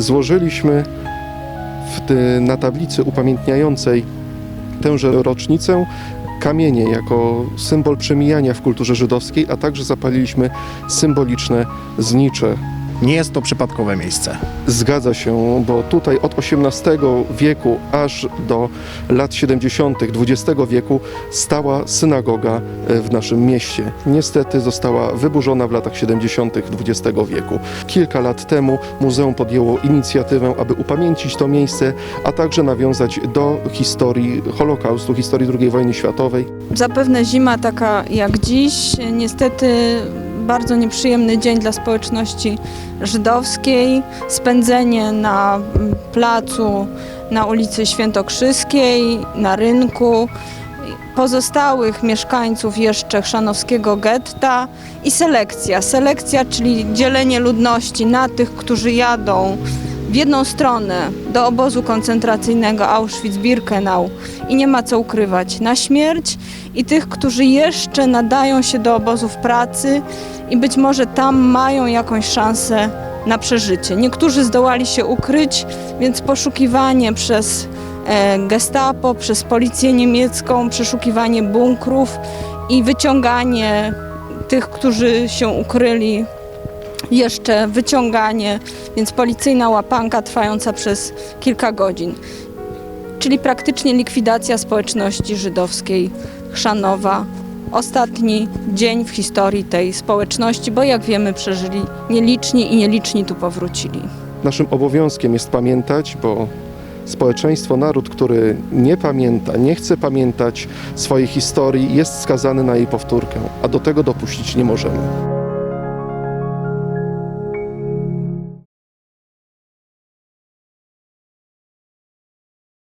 złożyliśmy ty, na tablicy upamiętniającej tęże rocznicę kamienie jako symbol przemijania w kulturze żydowskiej, a także zapaliliśmy symboliczne znicze. Nie jest to przypadkowe miejsce. Zgadza się, bo tutaj od XVIII wieku aż do lat 70. XX wieku stała synagoga e, w naszym mieście. Niestety została wyburzona w latach 70. XX wieku. Kilka lat temu muzeum podjęło inicjatywę, aby upamiętnić to miejsce, a także nawiązać do historii Holokaustu, historii II wojny światowej. Zapewne zima taka jak dziś, niestety bardzo nieprzyjemny dzień dla społeczności żydowskiej. Spędzenie na placu na ulicy Świętokrzyskiej, na rynku, pozostałych mieszkańców jeszcze chrzanowskiego getta i selekcja. Selekcja, czyli dzielenie ludności na tych, którzy jadą w jedną stronę do obozu koncentracyjnego Auschwitz-Birkenau i nie ma co ukrywać, na śmierć i tych, którzy jeszcze nadają się do obozów pracy i być może tam mają jakąś szansę na przeżycie. Niektórzy zdołali się ukryć, więc poszukiwanie przez e, gestapo, przez policję niemiecką, przeszukiwanie bunkrów i wyciąganie tych, którzy się ukryli, jeszcze wyciąganie, więc policyjna łapanka trwająca przez kilka godzin. Czyli praktycznie likwidacja społeczności żydowskiej Chrzanowa. Ostatni dzień w historii tej społeczności, bo jak wiemy przeżyli nieliczni i nieliczni tu powrócili. Naszym obowiązkiem jest pamiętać, bo społeczeństwo, naród, który nie pamięta, nie chce pamiętać swojej historii, jest skazany na jej powtórkę, a do tego dopuścić nie możemy.